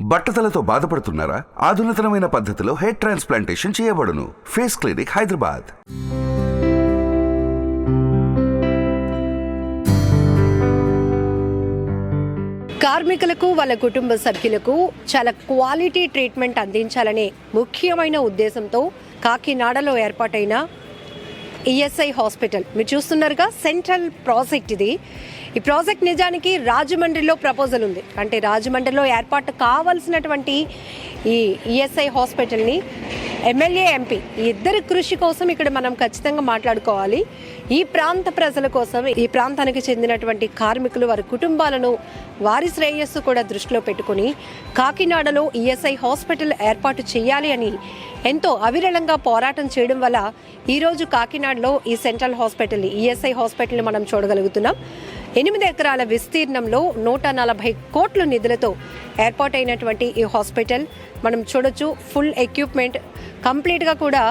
బట్టతలతో బాధపడుతున్నారా? ఆధునితనమైన పద్ధతిలో హెయిర్ ట్రాన్స్ప్లాంటేషన్ చేయబడును. Face clinic Hyderabad. కార్మికులకు వాళ్ళ కుటుంబ సభ్యులకు చాలా క్వాలిటీ ట్రీట్మెంట్ అందించాలనే ముఖ్యమైన ఉద్దేశంతో కాకినాడలో ఏర్పాటైన ఈఎస్ఐ హాస్పిటల్. మీరు చూస్తున్నారుగా సెంట్రల్ ప్రాజెక్ట్ ఇది. ఈ ప్రాజెక్ట్ నిజానికి రాజమండ్రిలో ప్రపోజల్ ఉంది. అంటే రాజమండ్రిలో ఏర్పాటు కావాల్సినటువంటి ఈ ఈఎస్ఐ హాస్పిటల్ని ఎమ్మెల్యే ఎంపీ ఇద్దరు ఇద్దరి కృషి కోసం ఇక్కడ మనం ఖచ్చితంగా మాట్లాడుకోవాలి. ఈ ప్రాంత ప్రజల కోసం ఈ ప్రాంతానికి చెందినటువంటి కార్మికులు వారి కుటుంబాలను వారి శ్రేయస్సు కూడా దృష్టిలో పెట్టుకుని కాకినాడలో ఈఎస్ఐ హాస్పిటల్ ఏర్పాటు చేయాలి అని ఎంతో అవిరళంగా పోరాటం చేయడం వల్ల ఈరోజు కాకినాడలో ఈ సెంట్రల్ హాస్పిటల్ ఈఎస్ఐ హాస్పిటల్ని మనం చూడగలుగుతున్నాం. ఎనిమిది ఎకరాల విస్తీర్ణంలో నూట నలభై కోట్ల నిధులతో ఏర్పాటైనటువంటి ఈ హాస్పిటల్. మనం చూడొచ్చు ఫుల్ ఎక్విప్మెంట్. కంప్లీట్గా కూడా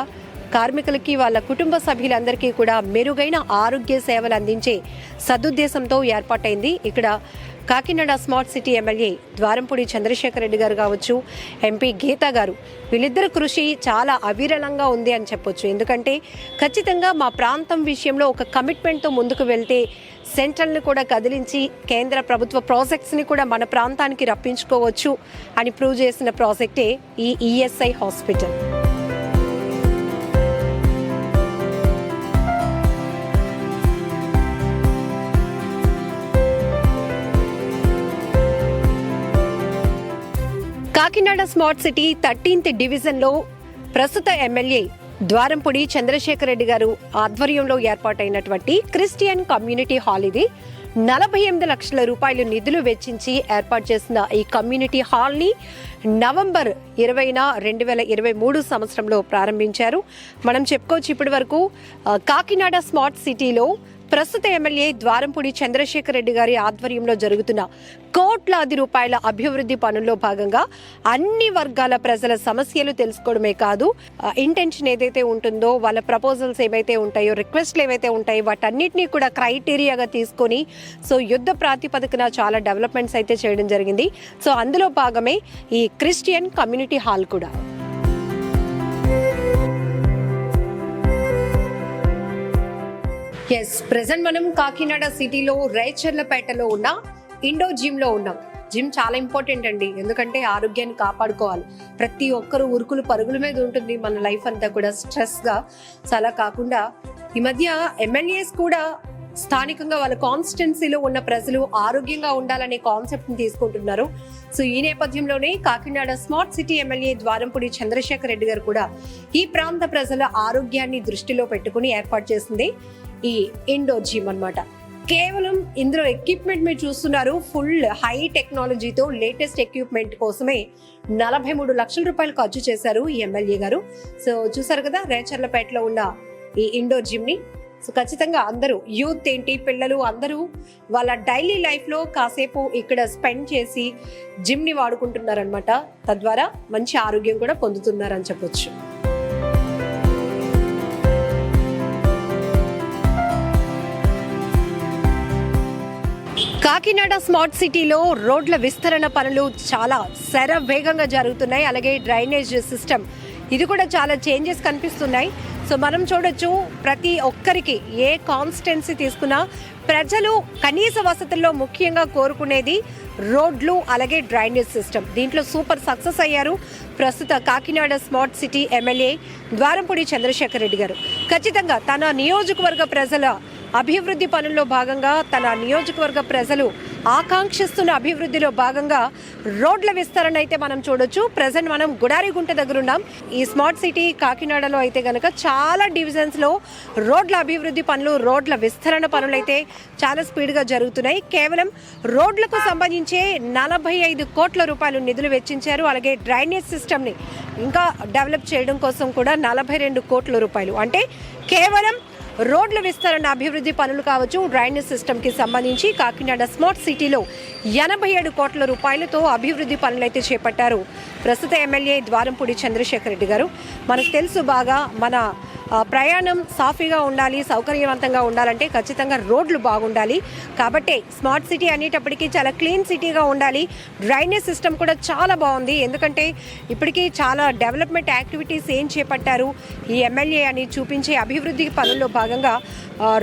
కార్మికులకి వాళ్ళ కుటుంబ సభ్యులందరికీ కూడా మెరుగైన ఆరోగ్య సేవలు అందించే సదుద్దేశంతో ఏర్పాటైంది. ఇక్కడ Kakinada smart city MLA Dwarampudi Chandrasekhar Reddy garu కావచ్చు ఎంపీ గీత గారు వీళ్ళిద్దరు కృషి చాలా అవిరళంగా ఉంది అని చెప్పొచ్చు. ఎందుకంటే ఖచ్చితంగా మా ప్రాంతం విషయంలో ఒక కమిట్మెంట్తో ముందుకు వెళ్తే సెంట్రల్ని కూడా కదిలించి కేంద్ర ప్రభుత్వ ప్రాజెక్ట్స్ని కూడా మన ప్రాంతానికి రప్పించుకోవచ్చు అని ప్రూవ్ చేసిన ప్రాజెక్టే ఈ ESI hospital. Kakinada smart city thirteenth డివిజన్లో ప్రస్తుత ఎమ్మెల్యే ద్వారంపూడి చంద్రశేఖర్ రెడ్డి గారు ఆధ్వర్యంలో ఏర్పాటైనటువంటి క్రిస్టియన్ కమ్యూనిటీ హాల్ ఇది. నలభై ఎనిమిది లక్షల రూపాయలు నిధులు వెచ్చించి ఏర్పాటు చేసిన ఈ కమ్యూనిటీ హాల్ని నవంబర్ ఇరవైన రెండు వేల ఇరవై మూడు సంవత్సరంలో ప్రారంభించారు. మనం చెప్పుకోవచ్చు ఇప్పటి వరకు కాకినాడ స్మార్ట్ సిటీలో ప్రస్తుత ఎమ్మెల్యే ద్వారంపూడి చంద్రశేఖర్ రెడ్డి గారి ఆధ్వర్యంలో జరుగుతున్న కోట్లాది రూపాయల అభివృద్ధి పనుల్లో భాగంగా అన్ని వర్గాల ప్రజల సమస్యలు తెలుసుకోవడమే కాదు ఇంటెన్షన్ ఏదైతే ఉంటుందో వాళ్ళ ప్రపోజల్స్ ఏవైతే ఉంటాయో రిక్వెస్ట్లు ఏవైతే ఉంటాయో వాటన్నిటినీ కూడా క్రైటీరియాగా తీసుకొని సో యుద్ధ ప్రాతిపదికన చాలా డెవలప్మెంట్స్ అయితే చేయడం జరిగింది. సో అందులో భాగమే ఈ క్రిస్టియన్ కమ్యూనిటీ హాల్ కూడా. ఎస్ ప్రెసెంట్ మనం కాకినాడ సిటీలో రేచర్లపేటలో ఉన్న ఇండో జిమ్లో ఉన్నాం. జిమ్ చాలా ఇంపార్టెంట్ అండి. ఎందుకంటే ఆరోగ్యాన్ని కాపాడుకోవాలి. ప్రతి ఒక్కరు ఉరుకులు పరుగుల మీద ఉంటుంది. మన లైఫ్ అంతా కూడా స్ట్రెస్గా. సో అలా కాకుండా ఈ మధ్య ఎమ్మెల్యేస్ కూడా స్థానికంగా వాళ్ళ కాన్స్టిట్యున్సీలో ఉన్న ప్రజలు ఆరోగ్యంగా ఉండాలనే కాన్సెప్ట్ని తీసుకుంటున్నారు. సో ఈ నేపథ్యంలోనే Kakinada smart city MLA Dwarampudi Chandrasekhar Reddy garu కూడా ఈ ప్రాంత ప్రజల ఆరోగ్యాన్ని దృష్టిలో పెట్టుకుని ఏర్పాటు చేసింది. ఈ ఇండోర్ జిమ్ అన్నమాట. కేవలం ఇందులో ఎక్విప్మెంట్ మీరు చూస్తున్నారు ఫుల్ హై టెక్నాలజీతో లేటెస్ట్ ఎక్విప్మెంట్ కోసమే నలభై మూడు లక్షల రూపాయలు ఖర్చు చేశారు ఈ ఎమ్మెల్యే గారు. సో చూసారు కదా రేచర్లపేటలో ఉన్న ఈ ఇండోర్ జిమ్ని. సో ఖచ్చితంగా అందరూ యూత్ ఏంటి పిల్లలు అందరూ వాళ్ళ డైలీ లైఫ్లో కాసేపు ఇక్కడ స్పెండ్ చేసి జిమ్ని వాడుకుంటున్నారనమాట తద్వారా మంచి ఆరోగ్యం కూడా పొందుతున్నారని చెప్పొచ్చు. కాకినాడ స్మార్ట్ సిటీలో రోడ్ల విస్తరణ పనులు చాలా శర వేగంగా జరుగుతున్నాయి. అలాగే డ్రైనేజ్ సిస్టమ్ ఇది కూడా చాలా చేంజెస్ కనిపిస్తున్నాయి. సో మనం చూడొచ్చు ప్రతి ఒక్కరికి ఏ కాన్స్టెన్సీ తీసుకున్నా ప్రజలు కనీస వసతుల్లో ముఖ్యంగా కోరుకునేది రోడ్లు అలాగే డ్రైనేజ్ సిస్టమ్. దీంట్లో సూపర్ సక్సెస్ అయ్యారు ప్రస్తుత Kakinada smart city MLA Dwarampudi Chandrasekhar Reddy garu. ఖచ్చితంగా తన నియోజకవర్గ ప్రజల అభివృద్ధి పనుల్లో భాగంగా తన నియోజకవర్గ ప్రజలు ఆకాంక్షిస్తున్న అభివృద్ధిలో భాగంగా రోడ్ల విస్తరణ అయితే మనం చూడొచ్చు. ప్రజెంట్ మనం గుడారిగుంట దగ్గర ఉన్నాం ఈ స్మార్ట్ సిటీ కాకినాడలో అయితే కనుక చాలా డివిజన్స్లో రోడ్ల అభివృద్ధి పనులు రోడ్ల విస్తరణ పనులు అయితే చాలా స్పీడ్గా జరుగుతున్నాయి. కేవలం రోడ్లకు సంబంధించే నలభై ఐదు కోట్ల రూపాయలు నిధులు వెచ్చించారు. అలాగే డ్రైనేజ్ సిస్టమ్ని ఇంకా డెవలప్ చేయడం కోసం కూడా నలభై రెండు కోట్ల రూపాయలు. అంటే కేవలం రోడ్ల విస్తరణ అభివృద్ధి పనులు కావచ్చు డ్రైనేజ్ సిస్టమ్కి సంబంధించి కాకినాడ స్మార్ట్ సిటీలో ఎనభై ఏడు కోట్ల రూపాయలతో అభివృద్ధి పనులైతే చేపట్టారు. ప్రస్తుత ఎమ్మెల్యే ద్వారంపూడి చంద్రశేఖర్ రెడ్డి గారు. మనకు తెలుసు బాగా మన ప్రయాణం సాఫీగా ఉండాలి సౌకర్యవంతంగా ఉండాలంటే ఖచ్చితంగా రోడ్లు బాగుండాలి. కాబట్టి స్మార్ట్ సిటీ అనేటప్పటికీ చాలా క్లీన్ సిటీగా ఉండాలి. డ్రైనేజ్ సిస్టమ్ కూడా చాలా బాగుంది. ఎందుకంటే ఇప్పటికీ చాలా డెవలప్మెంట్ యాక్టివిటీస్ ఏం చేపట్టారు? ఈ ఎమ్మెల్యే అని చూపించే అభివృద్ధి పనుల్లో భాగంగా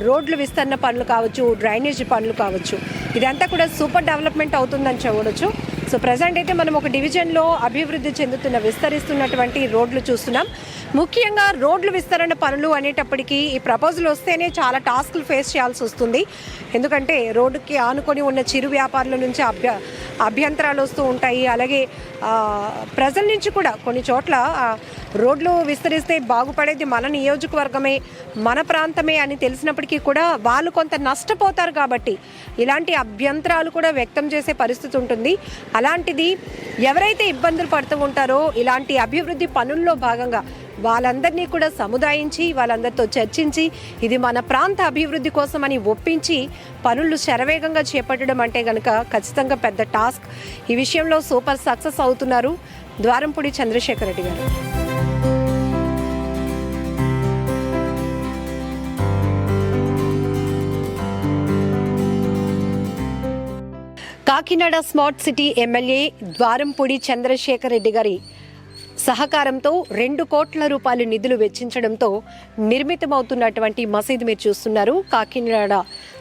రోడ్లు విస్తరణ పనులు కావచ్చు డ్రైనేజ్ పనులు కావచ్చు. ఇదంతా కూడా సూపర్ డెవలప్మెంట్ అవుతుందని చూడవచ్చు సో ప్రజెంట్ అయితే మనం ఒక డివిజన్లో అభివృద్ధి చెందుతున్న విస్తరిస్తున్నటువంటి రోడ్లు చూస్తున్నాం. ముఖ్యంగా రోడ్లు విస్తరణ పనులు అనేటప్పటికీ ఈ ప్రపోజల్ వస్తేనే చాలా టాస్క్లు ఫేస్ చేయాల్సి వస్తుంది. ఎందుకంటే రోడ్డుకి ఆనుకొని ఉన్న చిరు వ్యాపారుల నుంచి అభ్య అభ్యంతరాలు వస్తూ ఉంటాయి. అలాగే ప్రజల నుంచి కూడా కొన్ని చోట్ల రోడ్లు విస్తరిస్తే బాగుపడేది మన నియోజకవర్గమే మన ప్రాంతమే అని తెలిసినప్పటికీ కూడా వాళ్ళు కొంత నష్టపోతారు కాబట్టి ఇలాంటి అభ్యంతరాలు కూడా వ్యక్తం చేసే పరిస్థితి ఉంటుంది. అలాంటిది ఎవరైతే ఇబ్బందులు పడుతూ ఉంటారో ఇలాంటి అభివృద్ధి పనుల్లో భాగంగా వాళ్ళందరినీ కూడా సముదాయించి వాళ్ళందరితో చర్చించి ఇది మన ప్రాంత అభివృద్ధి కోసమని ఒప్పించి పనులు శరవేగంగా చేపట్టడం అంటే కనుక ఖచ్చితంగా పెద్ద టాస్క్. ఈ విషయంలో సూపర్ సక్సెస్ అవుతున్నారు Dwarampudi Chandrasekhar Reddy garu. Kakinada smart city MLA Dwarampudi Chandrasekhar Reddy గారి సహకారంతో రెండు కోట్ల రూపాయలు నిధులు వెచ్చించడంతో నిర్మితమవుతున్నటువంటి మసీద్ మీరు చూస్తున్నారు. Kakinada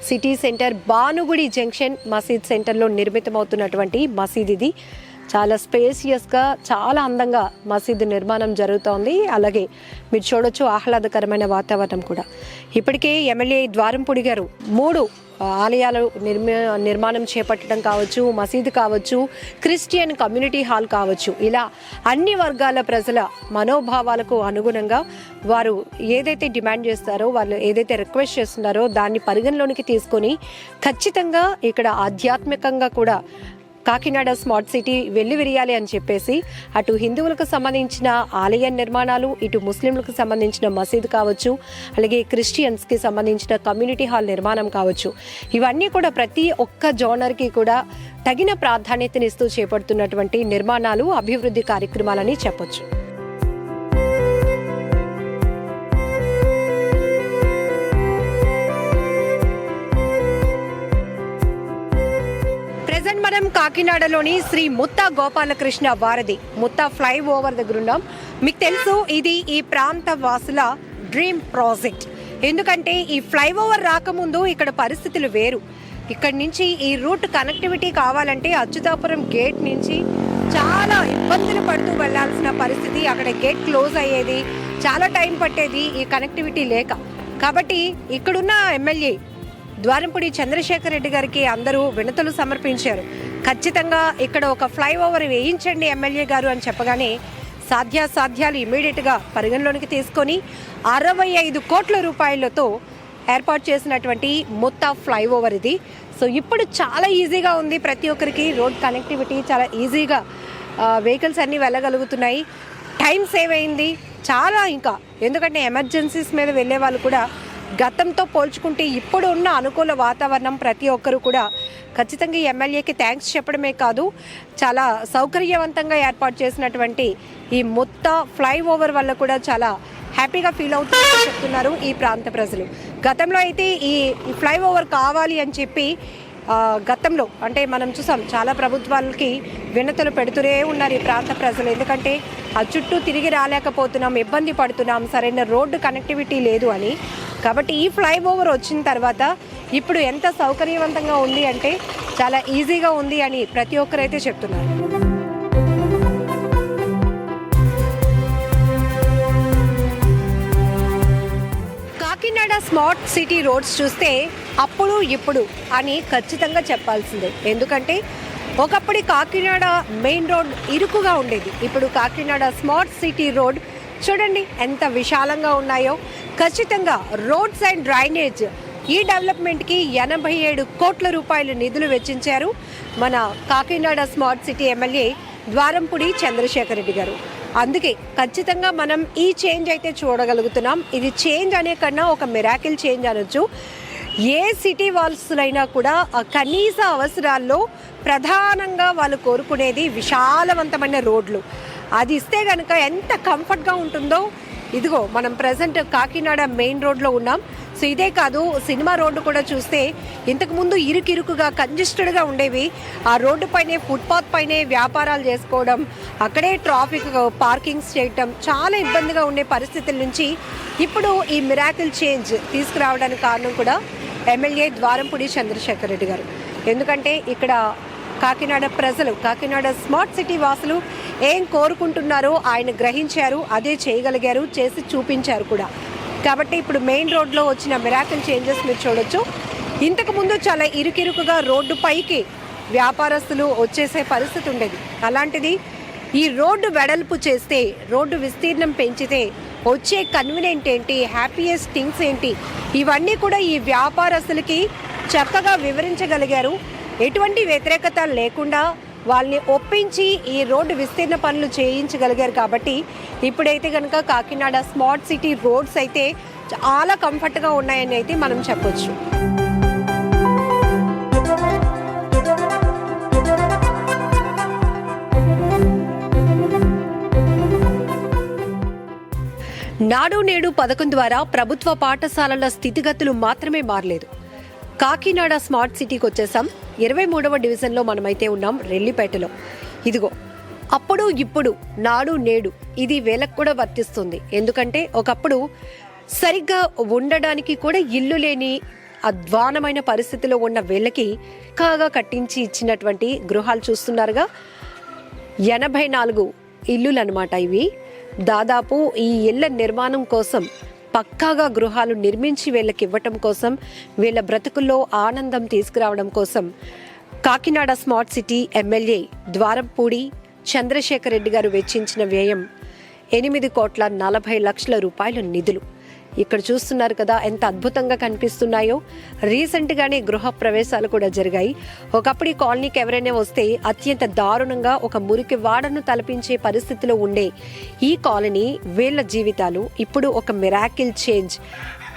city centre Bhanugudi junction మసీద్ సెంటర్లో నిర్మితమవుతున్నటువంటి మసీద్ ఇది. చాలా స్పేసియస్గా చాలా అందంగా మసీదు నిర్మాణం జరుగుతోంది. అలాగే మీరు చూడొచ్చు ఆహ్లాదకరమైన వాతావరణం కూడా. ఇప్పటికే ఎమ్మెల్యే ద్వారంపూడి గారు మూడు ఆలయాలు నిర్మి నిర్మాణం చేపట్టడం కావచ్చు మసీదు కావచ్చు క్రిస్టియన్ కమ్యూనిటీ హాల్ కావచ్చు. ఇలా అన్ని వర్గాల ప్రజల మనోభావాలకు అనుగుణంగా వారు ఏదైతే డిమాండ్ చేస్తారో వాళ్ళు ఏదైతే రిక్వెస్ట్ చేస్తున్నారో దాన్ని పరిగణలోనికి తీసుకొని ఖచ్చితంగా ఇక్కడ ఆధ్యాత్మికంగా కూడా కాకినాడ స్మార్ట్ సిటీ వెళ్ళి విరియాలి అని చెప్పేసి అటు హిందువులకు సంబంధించిన ఆలయ నిర్మాణాలు ఇటు ముస్లింలకు సంబంధించిన మసీదు కావచ్చు అలాగే క్రిస్టియన్స్కి సంబంధించిన కమ్యూనిటీ హాల్ నిర్మాణం కావచ్చు. ఇవన్నీ కూడా ప్రతి ఒక్క జోనర్కి కూడా తగిన ప్రాధాన్యతనిస్తూ చేపడుతున్నటువంటి నిర్మాణాలు అభివృద్ధి కార్యక్రమాలని చెప్పొచ్చు. కాకినాడలోని శ్రీ ముత్త గోపాలకృష్ణ వారధి ముత్త ఫ్లై ఓవర్ దగ్గర ఉన్నాం. మీకు తెలుసు ఇది ఈ ప్రాంత వాసుల డ్రీమ్ ప్రాజెక్ట్. ఎందుకంటే ఈ ఫ్లైఓవర్ రాకముందు ఇక్కడ పరిస్థితులు వేరు. ఇక్కడి నుంచి ఈ రూట్ కనెక్టివిటీ కావాలంటే అచ్యుతాపురం గేట్ నుంచి చాలా ఇబ్బందులు పడుతూ వెళ్ళాల్సిన పరిస్థితి అక్కడ గేట్ క్లోజ్ అయ్యేది చాలా టైం పట్టేది ఈ కనెక్టివిటీ లేక. కాబట్టి ఇక్కడున్న ఎమ్మెల్యే ద్వారంపూడి చంద్రశేఖర్ రెడ్డి గారికి అందరూ వినతులు సమర్పించారు. ఖచ్చితంగా ఇక్కడ ఒక ఫ్లైఓవర్ వేయించండి ఎమ్మెల్యే గారు అని చెప్పగానే సాధ్యాసాధ్యాలు ఇమీడియట్గా పరిగణలోనికి తీసుకొని అరవై ఐదు కోట్ల రూపాయలతో ఏర్పాటు చేసినటువంటి మొత్త ఫ్లైఓవర్ ఇది. సో ఇప్పుడు చాలా ఈజీగా ఉంది ప్రతి ఒక్కరికి రోడ్ కనెక్టివిటీ చాలా ఈజీగా వెహికల్స్ అన్నీ వెళ్ళగలుగుతున్నాయి. టైం సేవ్ అయింది. చాలా ఇంకా. ఎందుకంటే ఎమర్జెన్సీస్ మీద వెళ్ళే వాళ్ళు కూడా గతంతో పోల్చుకుంటే ఇప్పుడు ఉన్న అనుకూల వాతావరణం ప్రతి ఒక్కరూ కూడా ఖచ్చితంగా ఎమ్మెల్యేకి థ్యాంక్స్ చెప్పడమే కాదు చాలా సౌకర్యవంతంగా ఏర్పాటు చేసినటువంటి ఈ మొత్త ఫ్లైఓవర్ వల్ల కూడా చాలా హ్యాపీగా ఫీల్ అవుతుందని చెప్తున్నారు ఈ ప్రాంత ప్రజలు. గతంలో అయితే ఈ ఫ్లైఓవర్ కావాలి అని చెప్పి గతంలో అంటే మనం చూసాం చాలా ప్రభుత్వాలకి వినతులు పెడుతూనే ఉన్నారు ఈ ప్రాంత ప్రజలు. ఎందుకంటే ఆ చుట్టూ తిరిగి రాలేకపోతున్నాం ఇబ్బంది పడుతున్నాం సరైన రోడ్డు కనెక్టివిటీ లేదు అని. కాబట్టి ఈ ఫ్లైఓవర్ వచ్చిన తర్వాత ఇప్పుడు ఎంత సౌకర్యవంతంగా ఉంది అంటే చాలా ఈజీగా ఉంది అని ప్రతి ఒక్కరైతే చెప్తున్నారు. కాకినాడ స్మార్ట్ సిటీ రోడ్స్ చూస్తే అప్పుడు ఇప్పుడు అని ఖచ్చితంగా చెప్పాల్సిందే. ఎందుకంటే ఒకప్పటి కాకినాడ మెయిన్ రోడ్ ఇరుకుగా ఉండేది. ఇప్పుడు కాకినాడ స్మార్ట్ సిటీ రోడ్ చూడండి ఎంత విశాలంగా ఉన్నాయో. ఖచ్చితంగా రోడ్స్ అండ్ డ్రైనేజ్ ఈ డెవలప్మెంట్కి ఎనభై ఏడు కోట్ల రూపాయలు నిధులు వెచ్చించారు మన Kakinada smart city MLA Dwarampudi Chandrasekhar Reddy garu. అందుకే ఖచ్చితంగా మనం ఈ చేంజ్ అయితే చూడగలుగుతున్నాం. ఇది చేంజ్ అనే కన్నా ఒక మిరాకిల్ చేంజ్ అనొచ్చు. ఏ సిటీ వాల్స్లైనా కూడా కనీస అవసరాల్లో ప్రధానంగా వాళ్ళు కోరుకునేది విశాలవంతమైన రోడ్లు. అది ఇస్తే కనుక ఎంత కంఫర్ట్గా ఉంటుందో. ఇదిగో మనం ప్రజెంట్ కాకినాడ మెయిన్ రోడ్లో ఉన్నాం. సో ఇదే కాదు సినిమా రోడ్డు కూడా చూస్తే ఇంతకుముందు ఇరుకిరుకుగా కంజెస్టెడ్గా ఉండేవి. ఆ రోడ్డు పైనే ఫుట్పాత్ పైనే వ్యాపారాలు చేసుకోవడం అక్కడే ట్రాఫిక్ పార్కింగ్స్ చేయటం చాలా ఇబ్బందిగా ఉండే పరిస్థితుల నుంచి ఇప్పుడు ఈ మిరాకిల్ చేంజ్ తీసుకురావడానికి కారణం కూడా ఎమ్మెల్యే ద్వారంపూడి చంద్రశేఖర్ రెడ్డి గారు. ఎందుకంటే ఇక్కడ కాకినాడ ప్రజలు కాకినాడ స్మార్ట్ సిటీ వాసులు ఏం కోరుకుంటున్నారో ఆయన గ్రహించారు అదే చేయగలిగారు చేసి చూపించారు కూడా. కాబట్టి ఇప్పుడు మెయిన్ రోడ్లో వచ్చిన మిరాకిల్ చేంజెస్ మీరు చూడొచ్చు. ఇంతకు ముందు చాలా ఇరుకిరుకుగా రోడ్డు పైకి వ్యాపారస్తులు వచ్చేసే పరిస్థితి ఉండేది. అలాంటిది ఈ రోడ్డు వెడల్పు చేస్తే రోడ్డు విస్తీర్ణం పెంచితే వచ్చే కన్వీనియంట్ ఏంటి హ్యాపీయెస్ట్ థింగ్స్ ఏంటి? ఇవన్నీ కూడా ఈ వ్యాపారస్తులకి చక్కగా వివరించగలిగారు. ఎటువంటి వ్యతిరేకత లేకుండా వాళ్ళని ఒప్పించి ఈ రోడ్డు విస్తీర్ణ పనులు చేయించగలిగారు కాబట్టి ఇప్పుడైతే కనుక కాకినాడ స్మార్ట్ సిటీ రోడ్స్ అయితే చాలా కంఫర్ట్గా ఉన్నాయని అయితే మనం చెప్పొచ్చు. నాడు నేడు పథకం ద్వారా ప్రభుత్వ పాఠశాలల స్థితిగతులు మాత్రమే మారలేదు. కాకినాడ స్మార్ట్ సిటీకి వచ్చేసాం. ఇరవై మూడవ డివిజన్లో మనమైతే ఉన్నాం రెల్లిపేటలో. ఇదిగో అప్పుడు ఇప్పుడు నాడు నేడు ఇది వేలకు కూడా వర్తిస్తుంది. ఎందుకంటే ఒకప్పుడు సరిగ్గా ఉండడానికి కూడా ఇల్లు లేని అధ్వానమైన పరిస్థితిలో ఉన్న వీళ్ళకి కాగా కట్టించి ఇచ్చినటువంటి గృహాలు చూస్తున్నారుగా. ఎనభై నాలుగు ఇల్లులు అనమాట ఇవి. దాదాపు ఈ ఇళ్ళ నిర్మాణం కోసం పక్కాగా గృహాలు నిర్మించి వీళ్ళకి ఇవ్వటం కోసం వీళ్ళ బ్రతుకుల్లో ఆనందం తీసుకురావడం కోసం Kakinada smart city MLA Dwarampudi Chandrasekhar Reddy garu వెచ్చించిన వ్యయం ఎనిమిది కోట్ల నలభై లక్షల రూపాయల నిధులు. ఇక్కడ చూస్తున్నారు కదా ఎంత అద్భుతంగా కనిపిస్తున్నాయో. రీసెంట్గానే గృహ ప్రవేశాలు కూడా జరిగాయి. ఒకప్పుడు ఈ కాలనీకి ఎవరైనా వస్తే అత్యంత దారుణంగా ఒక మురికి వాడను తలపించే పరిస్థితిలో ఉండే ఈ కాలనీ వీళ్ళ జీవితాలు ఇప్పుడు ఒక మిరాకిల్ చేంజ్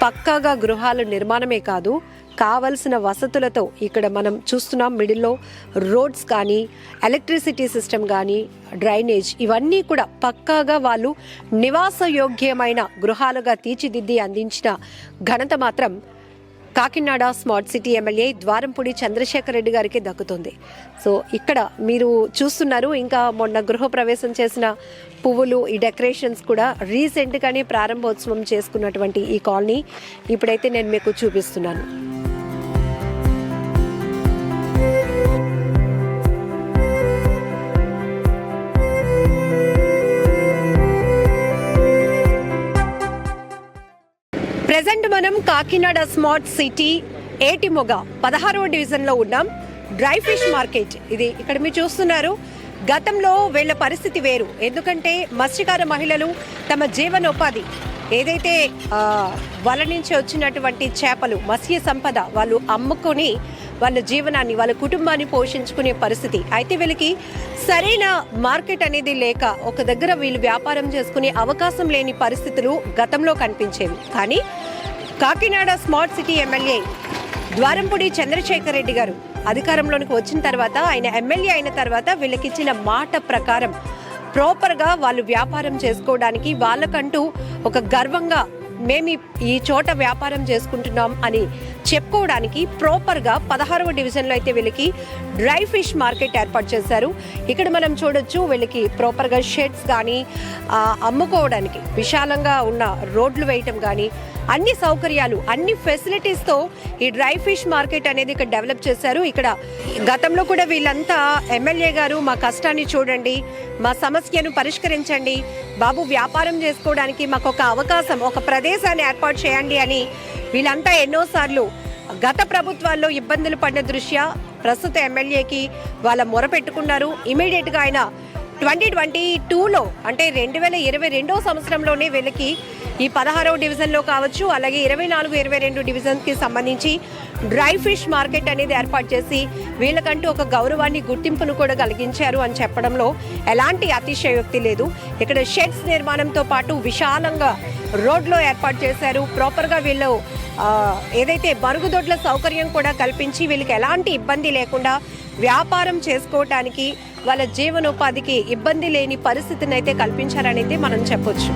పక్కాగా గృహాలు నిర్మాణమే కాదు కావలసిన వసతులతో ఇక్కడ మనం చూస్తున్నాం మిడిల్లో రోడ్స్ కానీ ఎలక్ట్రిసిటీ సిస్టమ్ కానీ డ్రైనేజ్ ఇవన్నీ కూడా పక్కాగా వాళ్ళు నివాసయోగ్యమైన గృహాలుగా తీర్చిదిద్ది అందించిన ఘనత మాత్రం Kakinada smart city MLA Dwarampudi Chandrasekhar Reddy గారికి దక్కుతుంది. సో ఇక్కడ మీరు చూస్తున్నారు ఇంకా మొన్న గృహప్రవేశం చేసిన పువ్వులు ఈ డెకరేషన్స్ కూడా రీసెంట్గానే ప్రారంభోత్సవం చేసుకున్నటువంటి ఈ కాలనీ. ఇప్పుడైతే నేను మీకు చూపిస్తున్నాను. మనం కాకినాడ స్మార్ట్ సిటీ ఏటిమొగ పదహారవ డివిజన్లో ఉన్నాం. Dry fish market. ఇది ఇక్కడ మీరు చూస్తున్నారు. గతంలో వీళ్ళ పరిస్థితి వేరు. ఎందుకంటే మత్స్యకార మహిళలు తమ జీవనోపాధి ఏదైతే వల నుంచి వచ్చినటువంటి చేపలు మత్స్య సంపద వాళ్ళు అమ్ముకొని వాళ్ళ జీవనాన్ని వాళ్ళ కుటుంబాన్ని పోషించుకునే పరిస్థితి. అయితే వీళ్ళకి సరైన మార్కెట్ అనేది లేక ఒక దగ్గర వీళ్ళు వ్యాపారం చేసుకునే అవకాశం లేని పరిస్థితులు గతంలో కనిపించేవి. కానీ Kakinada smart city MLA Dwarampudi Chandrasekhar Reddy garu అధికారంలోనికి వచ్చిన తర్వాత ఆయన ఎమ్మెల్యే అయిన తర్వాత వీళ్ళకిచ్చిన మాట ప్రకారం ప్రాపర్గా వాళ్ళు వ్యాపారం చేసుకోవడానికి వాళ్ళకంటూ ఒక గర్వంగా మేము ఈ- చోట వ్యాపారం చేసుకుంటున్నాం అని చెప్పుకోవడానికి ప్రాపర్గా పదహారవ డివిజన్లో అయితే వీళ్ళకి డ్రై ఫిష్ మార్కెట్ ఏర్పాటు చేశారు. ఇక్కడ మనం చూడొచ్చు వీళ్ళకి ప్రాపర్గా షెడ్స్ కానీ అమ్ముకోవడానికి విశాలంగా ఉన్న రోడ్లు వేయటం కానీ అన్ని సౌకర్యాలు అన్ని ఫెసిలిటీస్తో ఈ డ్రై ఫిష్ మార్కెట్ అనేది ఇక్కడ డెవలప్ చేశారు. ఇక్కడ గతంలో కూడా వీళ్ళంతా ఎమ్మెల్యే గారు మా కష్టాన్ని చూడండి మా సమస్యను పరిష్కరించండి బాబు వ్యాపారం చేసుకోవడానికి మాకు ఒక అవకాశం ఒక ప్రదేశాన్ని ఏర్పాటు చేయండి అని వీళ్ళంతా ఎన్నోసార్లు గత ప్రభుత్వాల్లో ఇబ్బందులు పడిన దృష్ట్యా ప్రస్తుత ఎమ్మెల్యేకి వాళ్ళ మొరపెట్టుకున్నారు ఇమీడియట్గా ఆయన ట్వంటీ ట్వంటీ టూలో అంటే రెండు వేల ఇరవై రెండో సంవత్సరంలోనే వీళ్ళకి ఈ పదహారవ డివిజన్లో కావచ్చు అలాగే ఇరవై నాలుగు ఇరవై రెండు డివిజన్కి సంబంధించి డ్రై ఫిష్ మార్కెట్ అనేది ఏర్పాటు చేసి వీళ్ళకంటూ ఒక గౌరవాన్ని గుర్తింపును కూడా కలిగించారు అని చెప్పడంలో ఎలాంటి అతిశయోక్తి లేదు. ఇక్కడ షెడ్స్ నిర్మాణంతో పాటు విశాలంగా రోడ్లో ఏర్పాటు చేశారు. ప్రాపర్గా వీళ్ళు ఏదైతే మరుగుదొడ్ల సౌకర్యం కూడా కల్పించి వీళ్ళకి ఎలాంటి ఇబ్బంది లేకుండా వ్యాపారం చేసుకోవటానికి వాళ్ళ జీవనోపాధికి ఇబ్బంది లేని పరిస్థితిని అయితే కల్పించారనేది మనం చెప్పొచ్చు.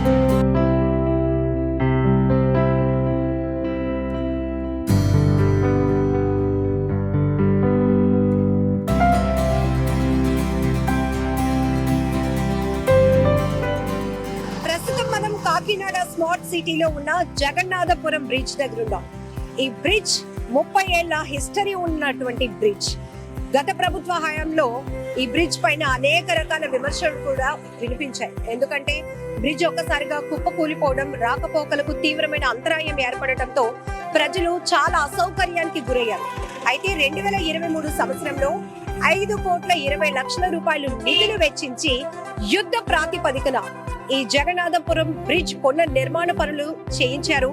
సిటీలో ఉన్న జగన్నాథపురం బ్రిడ్జ్ దగ్గర ఉన్నాం ఈ బ్రిడ్జ్ ముప్పై ఏళ్ళ హిస్టరీ ఉన్నటువంటి బ్రిడ్జ్. గత ప్రభుత్వ హయాంలో ఈ బ్రిడ్జ్ పైన అనేక రకాల విమర్శలు కూడా వినిపించాయి. ఎందుకంటే బ్రిడ్జ్ ఒక్కసారిగా కుప్పకూలిపోవడం రాకపోకలకు తీవ్రమైన అంతరాయం ఏర్పడటంతో ప్రజలు చాలా అసౌకర్యానికి గురయ్యారు. అయితే రెండు వేల ఇరవై మూడు సంవత్సరంలో ఐదు కోట్ల ఇరవై లక్షల రూపాయలు నిధులు వెచ్చించి యుద్ధ ప్రాతిపదికన ఈ జగన్నాథపురం బ్రిడ్జ్ పునర్నిర్మాణ పనులు చేయించారు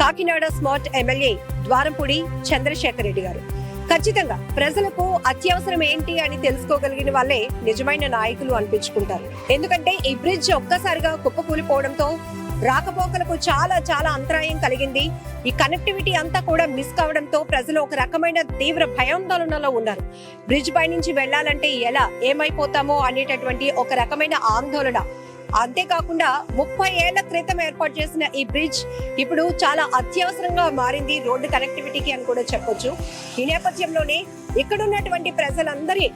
కాకినాడ స్మార్ట్ ఎమ్మెల్యే ద్వారంపూడి చంద్రశేఖర్ రెడ్డి గారు. ఖచ్చితంగా ప్రజలకు అత్యవసరం ఏంటి అని తెలుసుకోగలిగిన వాళ్ళే నిజమైన నాయకులు అనిపించుకుంటారు. ఎందుకంటే ఈ బ్రిడ్జ్ ఒక్కసారిగా కుప్పకూలిపోవడంతో రాకపోకలకు చాలా చాలా అంతరాయం కలిగింది. ఈ కనెక్టివిటీ అంతా కూడా మిస్ కావడంతో ప్రజలు ఒక రకమైన తీవ్ర భయాందోళనలో ఉన్నారు. బ్రిడ్జ్ పై నుంచి వెళ్ళాలంటే ఎలా ఏమైపోతామో అనేటటువంటి ఒక రకమైన ఆందోళన అంతేకాకుండా ముప్పై ఏళ్ళ క్రితం ఏర్పాటు చేసిన ఈ బ్రిడ్జ్ ఇప్పుడు చాలా అత్యవసరంగా మారింది రోడ్డు కనెక్టివిటీకి అని కూడా చెప్పొచ్చు. ఈ నేపథ్యంలోనే ఇక్కడ ఉన్నటువంటి ప్రజలందరి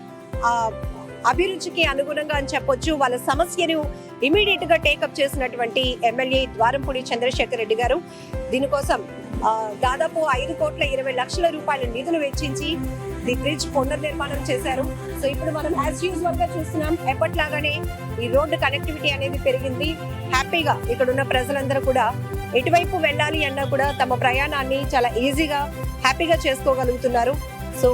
అభిరుచికి అనుగుణంగా అని చెప్పొచ్చు. వాళ్ళ సమస్యను ఇమీడియట్గా టేకప్ చేసినటువంటి ఎమ్మెల్యే ద్వారంపూడి చంద్రశేఖర్ రెడ్డి గారు దీనికోసం దాదాపు ఐదు కోట్ల ఇరవై లక్షల రూపాయల నిధులు వెచ్చించి ది బ్రిడ్జ్ పునర్నిర్మాణం చేశారు. సో ఇప్పుడు మనం యాజ్ యూజువల్గా చూస్తున్నాం ఎప్పట్లాగానే ఈ రోడ్డు కనెక్టివిటీ అనేది పెరిగింది. హ్యాపీగా ఇక్కడ ఉన్న ప్రజలందరూ కూడా ఎటువైపు వెళ్ళాలి అన్నా కూడా తమ ప్రయాణాన్ని చాలా ఈజీగా హ్యాపీగా చేసుకోగలుగుతున్నారు. సో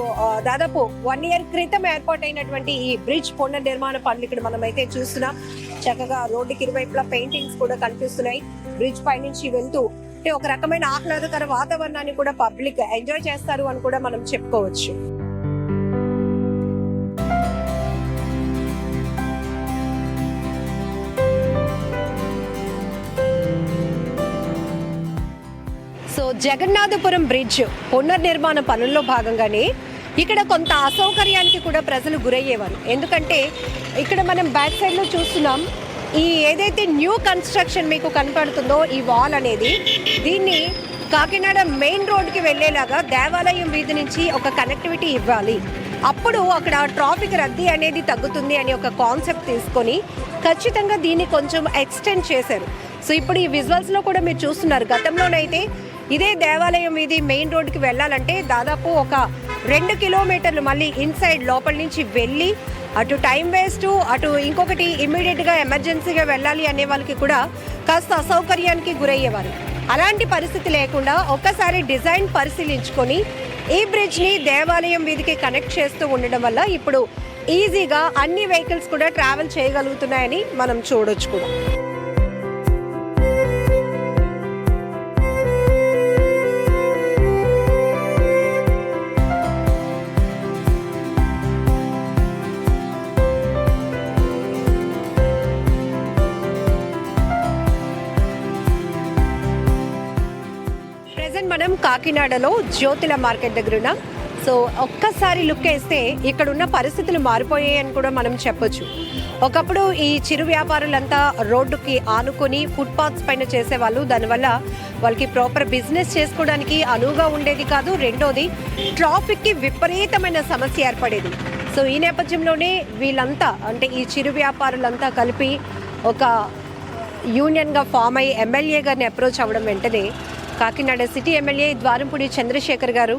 దాదాపు వన్ ఇయర్ క్రితం ఏర్పాటైనటువంటి ఈ బ్రిడ్జ్ పునర్నిర్మాణ పనులు ఇక్కడ మనం అయితే చూస్తున్నాం. చక్కగా రోడ్డుకి ఇరువైపులా పెయింటింగ్స్ కూడా కనిపిస్తున్నాయి. బ్రిడ్జ్ పైనుంచి వెళ్తూ అంటే ఒక రకమైన ఆహ్లాదకర వాతావరణాన్ని కూడా పబ్లిక్ ఎంజాయ్ చేస్తారు అని కూడా మనం చెప్పుకోవచ్చు. జగన్నాథపురం బ్రిడ్జ్ పునర్నిర్మాణ పనుల్లో భాగంగానే ఇక్కడ కొంత అసౌకర్యానికి కూడా ప్రజలు గురయ్యేవారు. ఎందుకంటే ఇక్కడ మనం బ్యాక్ సైడ్లో చూస్తున్నాం ఈ ఏదైతే న్యూ కన్స్ట్రక్షన్ మీకు కనపడుతుందో ఈ వాల్ అనేది దీన్ని కాకినాడ మెయిన్ రోడ్కి వెళ్ళేలాగా దేవాలయం వీధి నుంచి ఒక కనెక్టివిటీ ఇవ్వాలి. అప్పుడు అక్కడ ట్రాఫిక్ రద్దీ అనేది తగ్గుతుంది అని ఒక కాన్సెప్ట్ తీసుకొని ఖచ్చితంగా దీన్ని కొంచెం ఎక్స్టెండ్ చేశారు. సో ఇప్పుడు ఈ విజువల్స్లో కూడా మీరు చూస్తున్నారు గతంలోనైతే ఇదే దేవాలయం ఇది మెయిన్ రోడ్డుకి వెళ్ళాలంటే దాదాపు ఒక రెండు కిలోమీటర్లు మళ్ళీ ఇన్సైడ్ లోపల నుంచి వెళ్ళి అటు టైం వేస్ట్ అటు ఇంకొకటి ఇమ్మీడియట్గా ఎమర్జెన్సీగా వెళ్ళాలి అనే వాళ్ళకి కూడా కాస్త అసౌకర్యానికి గురయ్యేవారు. అలాంటి పరిస్థితి లేకుండా ఒక్కసారి డిజైన్ పరిశీలించుకొని ఈ బ్రిడ్జ్ని దేవాలయం వీధికి కనెక్ట్ చేస్తూ ఉండడం వల్ల ఇప్పుడు ఈజీగా అన్ని వెహికల్స్ కూడా ట్రావెల్ చేయగలుగుతున్నాయని మనం చూడొచ్చు కూడా. కాకినాడలో జ్యోతిల మార్కెట్ దగ్గర ఉన్నాం. సో ఒక్కసారి లుక్ వేస్తే ఇక్కడ ఉన్న పరిస్థితులు మారిపోయాయి అని కూడా మనం చెప్పొచ్చు. ఒకప్పుడు ఈ చిరు వ్యాపారులంతా రోడ్డుకి ఆనుకొని ఫుట్పాత్స్ పైన చేసేవాళ్ళు. దానివల్ల వాళ్ళకి ప్రాపర్ బిజినెస్ చేసుకోవడానికి అనువుగా ఉండేది కాదు. రెండోది ట్రాఫిక్కి విపరీతమైన సమస్య ఏర్పడేది. సో ఈ నేపథ్యంలోనే వీళ్ళంతా అంటే ఈ చిరు వ్యాపారులంతా కలిపి ఒక యూనియన్గా ఫామ్ అయ్యి ఎమ్మెల్యే గారిని అప్రోచ్ అవ్వడం వెంటనే కాకినాడ సిటీ ఎమ్మెల్యే ద్వారంపూడి చంద్రశేఖర్ గారు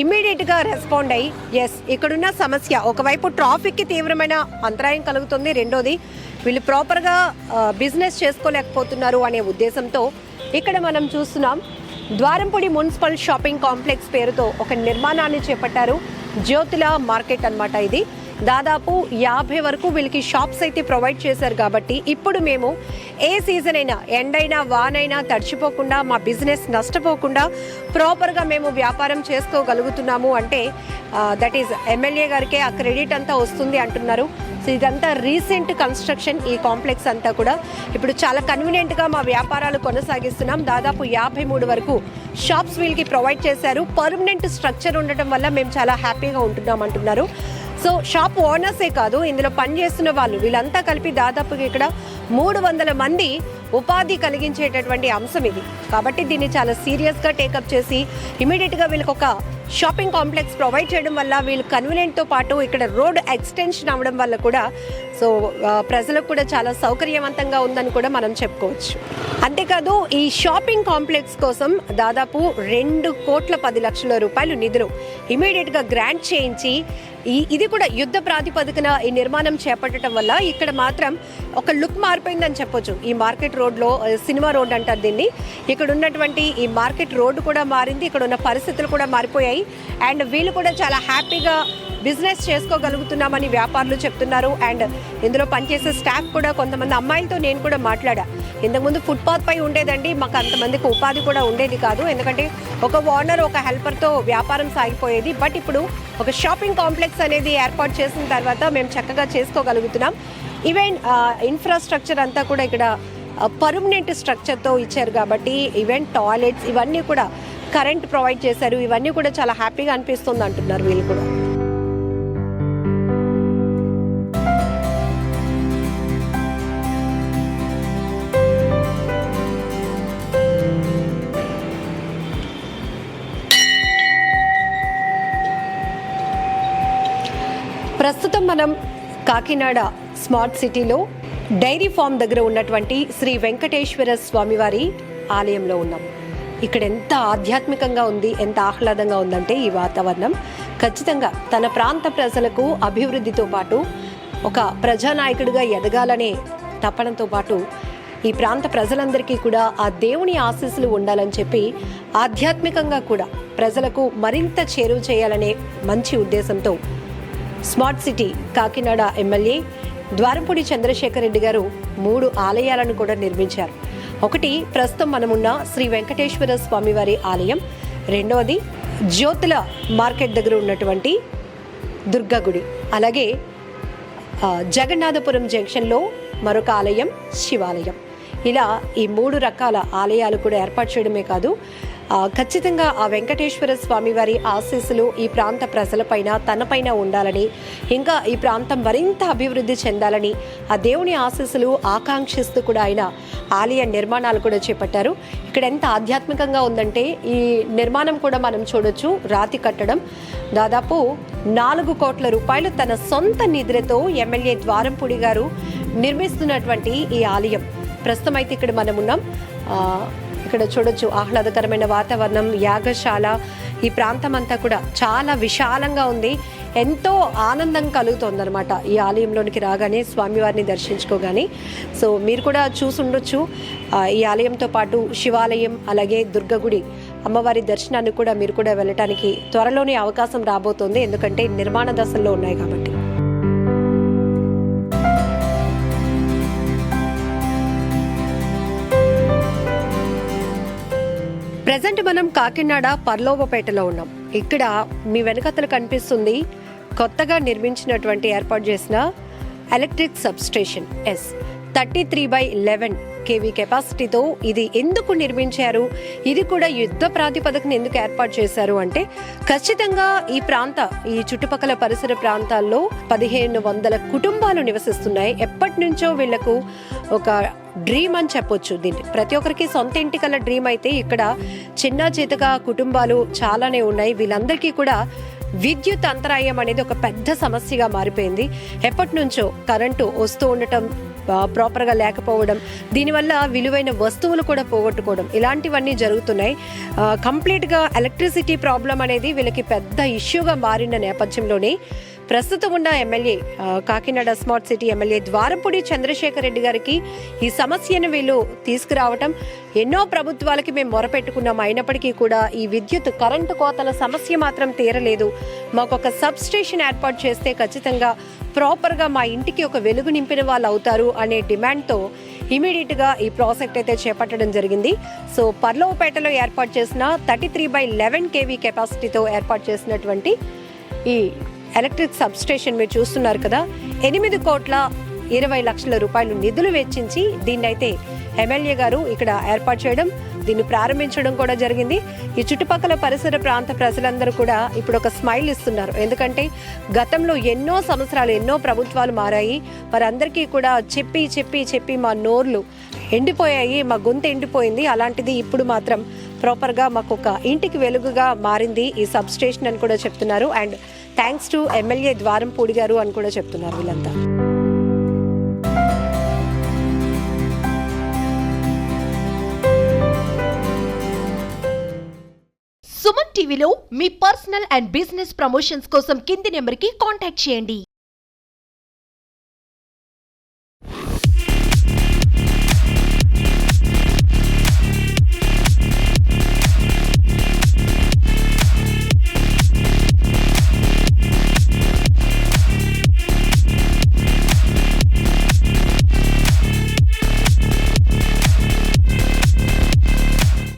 ఇమ్మీడియట్గా రెస్పాండ్ అయ్యి ఎస్ ఇక్కడున్న సమస్య ఒకవైపు ట్రాఫిక్కి తీవ్రమైన అంతరాయం కలుగుతుంది రెండోది వీళ్ళు ప్రాపర్గా బిజినెస్ చేసుకోలేకపోతున్నారు అనే ఉద్దేశంతో ఇక్కడ మనం చూస్తున్నాం ద్వారంపూడి మున్సిపల్ షాపింగ్ కాంప్లెక్స్ పేరుతో ఒక నిర్మాణాన్ని చేపట్టారు జ్యోతిల మార్కెట్ అన్నమాట ఇది. దాదాపు యాభై వరకు వీళ్ళకి షాప్స్ అయితే ప్రొవైడ్ చేశారు కాబట్టి ఇప్పుడు మేము ఏ సీజన్ అయినా ఎండైనా వానైనా తడిచిపోకుండా మా బిజినెస్ నష్టపోకుండా ప్రాపర్గా మేము వ్యాపారం చేసుకోగలుగుతున్నాము అంటే దట్ ఈస్ ఎమ్మెల్యే గారికే ఆ క్రెడిట్ అంతా వస్తుంది అంటున్నారు. సో ఇదంతా రీసెంట్ కన్స్ట్రక్షన్ ఈ కాంప్లెక్స్ అంతా కూడా. ఇప్పుడు చాలా కన్వీనియంట్గా మా వ్యాపారాలు కొనసాగిస్తున్నాం. దాదాపు యాభై మూడు వరకు షాప్స్ వీళ్ళకి ప్రొవైడ్ చేశారు. పర్మనెంట్ స్ట్రక్చర్ ఉండటం వల్ల మేము చాలా హ్యాపీగా ఉంటున్నాం అంటున్నారు. సో షాప్ ఓనర్సే కాదు ఇందులో పనిచేస్తున్న వాళ్ళు వీళ్ళంతా కలిపి దాదాపుగా ఇక్కడ మూడు వందల మంది ఉపాధి కలిగించేటటువంటి అంశం ఇది. కాబట్టి దీన్ని చాలా సీరియస్గా టేకప్ చేసి ఇమీడియట్గా వీళ్ళకి ఒక షాపింగ్ కాంప్లెక్స్ ప్రొవైడ్ చేయడం వల్ల వీళ్ళు కన్వీనియంట్తో పాటు ఇక్కడ రోడ్ ఎక్స్టెన్షన్ అవ్వడం వల్ల కూడా సో ప్రజలకు కూడా చాలా సౌకర్యవంతంగా ఉందని కూడా మనం చెప్పుకోవచ్చు. అంతేకాదు ఈ షాపింగ్ కాంప్లెక్స్ కోసం దాదాపు రెండు కోట్ల పది లక్షల రూపాయలు నిధులు ఇమీడియట్గా గ్రాంట్ చేయించి ఈ ఇది కూడా యుద్ధ ప్రాతిపదికన ఈ నిర్మాణం చేపట్టడం వల్ల ఇక్కడ మాత్రం ఒక లుక్ మారిపోయిందని చెప్పొచ్చు. ఈ మార్కెట్ రోడ్లో సినిమా రోడ్ అంటారు దీన్ని. ఇక్కడ ఉన్నటువంటి ఈ మార్కెట్ రోడ్డు కూడా మారింది ఇక్కడ ఉన్న పరిస్థితులు కూడా మారిపోయాయి. అండ్ వీళ్ళు కూడా చాలా హ్యాపీగా బిజినెస్ చేసుకోగలుగుతున్నామని వ్యాపారులు చెప్తున్నారు. అండ్ ఇందులో పనిచేసే స్టాఫ్ కూడా కొంతమంది అమ్మాయిలతో నేను కూడా మాట్లాడా. ఇంతకుముందు ఫుట్పాత్ పై ఉండేదండి మాకు అంతమందికి ఉపాధి కూడా ఉండేది కాదు. ఎందుకంటే ఒక ఓనర్ ఒక హెల్పర్తో వ్యాపారం సాగిపోయేది. బట్ ఇప్పుడు ఒక షాపింగ్ కాంప్లెక్స్ అనేది ఏర్పాటు చేసిన తర్వాత మేము చక్కగా చేసుకోగలుగుతున్నాం. ఈవెన్ ఇన్ఫ్రాస్ట్రక్చర్ అంతా కూడా ఇక్కడ పర్మనెంట్ స్ట్రక్చర్తో ఇచ్చారు కాబట్టి ఈవెన్ టాయిలెట్స్ ఇవన్నీ కూడా కరెంట్ ప్రొవైడ్ చేశారు. ఇవన్నీ కూడా చాలా హ్యాపీగా అనిపిస్తుంది అంటున్నారు వీళ్ళు కూడా. ప్రస్తుతం మనం కాకినాడ స్మార్ట్ సిటీలో డైరీ ఫామ్ దగ్గర ఉన్నటువంటి శ్రీ వెంకటేశ్వర స్వామివారి ఆలయంలో ఉన్నాం. ఇక్కడ ఎంత ఆధ్యాత్మికంగా ఉంది ఎంత ఆహ్లాదంగా ఉందంటే ఈ వాతావరణం. ఖచ్చితంగా తన ప్రాంత ప్రజలకు అభివృద్ధితో పాటు ఒక ప్రజానాయకుడిగా ఎదగాలనే తప్పడంతో పాటు ఈ ప్రాంత ప్రజలందరికీ కూడా ఆ దేవుని ఆశీస్సులు ఉండాలని చెప్పి ఆధ్యాత్మికంగా కూడా ప్రజలకు మరింత చేరువ చేయాలనే మంచి ఉద్దేశంతో smart city Kakinada MLA Dwarampudi Chandrasekhar Reddy garu మూడు ఆలయాలను కూడా నిర్మించారు. ఒకటి ప్రస్తుతం మనమున్న శ్రీ వెంకటేశ్వర స్వామివారి ఆలయం. రెండవది జ్యోతుల మార్కెట్ దగ్గర ఉన్నటువంటి దుర్గా గుడి. అలాగే జగన్నాథపురం జంక్షన్లో మరొక ఆలయం శివాలయం. ఇలా ఈ మూడు రకాల ఆలయాలు కూడా ఏర్పాటు చేయడమే కాదు ఖచ్చితంగా ఆ వెంకటేశ్వర స్వామి వారి ఆశీస్సులు ఈ ప్రాంత ప్రజలపైన తనపైన ఉండాలని ఇంకా ఈ ప్రాంతం మరింత అభివృద్ధి చెందాలని ఆ దేవుని ఆశీస్సులు ఆకాంక్షిస్తూ కూడా ఆయన ఆలయ నిర్మాణాలు కూడా చేపట్టారు. ఇక్కడ ఎంత ఆధ్యాత్మికంగా ఉందంటే ఈ నిర్మాణం కూడా మనం చూడొచ్చు. రాతి కట్టడం దాదాపు నాలుగు కోట్ల రూపాయలు తన సొంత నిధులతో ఎమ్మెల్యే ద్వారంపూడి గారు నిర్మిస్తున్నటువంటి ఈ ఆలయం. ప్రస్తుతం అయితే ఇక్కడ మనం ఉన్నాం ఇక్కడ చూడొచ్చు. ఆహ్లాదకరమైన వాతావరణం యాగశాల. ఈ ప్రాంతం అంతా కూడా చాలా విశాలంగా ఉంది. ఎంతో ఆనందం కలుగుతుంది అనమాట ఈ ఆలయంలోనికి రాగానే స్వామివారిని దర్శించుకోగానే. సో మీరు కూడా చూసుండొచ్చు ఈ ఆలయంతో పాటు శివాలయం అలాగే దుర్గగుడి అమ్మవారి దర్శనాన్ని కూడా మీరు కూడా వెళ్ళటానికి త్వరలోనే అవకాశం రాబోతోంది. ఎందుకంటే నిర్మాణ దశల్లో ఉన్నాయి కాబట్టి. ప్రజెంట్ మనం కాకినాడ పర్లోవపేటలో ఉన్నాం. ఇక్కడ మీ వెనకతలు కనిపిస్తుంది కొత్తగా నిర్మించినటువంటి ఏర్పాటు చేసిన electric sub station S thirty three by eleven KV కెపాసిటీతో ఇది ఎందుకు నిర్మించారు? ఇది కూడా యుద్ధ ప్రాతిపదికన ఎందుకు ఏర్పాటు చేశారు అంటే ఖచ్చితంగా ఈ ప్రాంత ఈ చుట్టుపక్కల పరిసర ప్రాంతాల్లో పదిహేను వందల కుటుంబాలు నివసిస్తున్నాయి. ఎప్పటి నుంచో వీళ్ళకు ఒక డ్రీమ్ అని చెప్పొచ్చు. దీన్ని ప్రతి ఒక్కరికి సొంత ఇంటి కల డ్రీమ్ అయితే ఇక్కడ చిన్న చేతగా కుటుంబాలు చాలానే ఉన్నాయి. వీళ్ళందరికీ కూడా విద్యుత్ అంతరాయం అనేది ఒక పెద్ద సమస్యగా మారిపోయింది. ఎప్పటి నుంచో కరెంటు వస్తూ ఉండటం ప్రాపర్గా లేకపోవడం దీనివల్ల విలువైన వస్తువులు కూడా పోగొట్టుకోవడం ఇలాంటివన్నీ జరుగుతున్నాయి. కంప్లీట్గా ఎలక్ట్రిసిటీ ప్రాబ్లం అనేది వీళ్ళకి పెద్ద ఇష్యూగా మారిన నేపథ్యంలోనే ప్రస్తుతం ఉన్న MLA Kakinada smart city MLA Dwarapudi Chandrasekhar Reddy గారికి ఈ సమస్యను వీళ్ళు తీసుకురావటం ఎన్నో ప్రభుత్వాలకి మేము మొరపెట్టుకున్నాం. అయినప్పటికీ కూడా ఈ విద్యుత్ కరెంటు కోతల సమస్య మాత్రం తీరలేదు. మాకు ఒక సబ్ స్టేషన్ ఏర్పాటు చేస్తే ఖచ్చితంగా ప్రాపర్గా మా ఇంటికి ఒక వెలుగు నింపిన వాళ్ళు అవుతారు అనే డిమాండ్తో ఇమీడియట్గా ఈ ప్రాజెక్ట్ అయితే చేపట్టడం జరిగింది. సో పర్లోపేటలో ఏర్పాటు చేసిన thirty three by eleven KV కెపాసిటీతో ఏర్పాటు చేసినటువంటి ఈ ఎలక్ట్రిక్ సబ్స్టేషన్ మీరు చూస్తున్నారు కదా ఎనిమిది కోట్ల ఇరవై లక్షల రూపాయలు నిధులు వెచ్చించి దీన్నైతే ఎమ్మెల్యే గారు ఇక్కడ ఏర్పాటు చేయడం దీన్ని ప్రారంభించడం కూడా జరిగింది. ఈ చుట్టుపక్కల పరిసర ప్రాంత ప్రజలందరూ కూడా ఇప్పుడు ఒక స్మైల్ ఇస్తున్నారు. ఎందుకంటే గతంలో ఎన్నో సంవత్సరాలు ఎన్నో ప్రభుత్వాలు మారాయి. వారందరికీ కూడా చెప్పి చెప్పి చెప్పి మా నోర్లు ఎండిపోయాయి మా గొంతు ఎండిపోయింది. అలాంటిది ఇప్పుడు మాత్రం ప్రాపర్గా మాకు ఒక ఇంటికి వెలుగుగా మారింది ఈ సబ్ స్టేషన్ అని కూడా చెప్తున్నారు. And thanks to MLA Dwarampudi garu అని కూడా చెప్తున్నారు వీళ్ళంతా. సుమన్ టీవీలో మీ పర్సనల్ అండ్ బిజినెస్ ప్రమోషన్స్ కోసం కింది నెంబర్కి కాంటాక్ట్ చేయండి.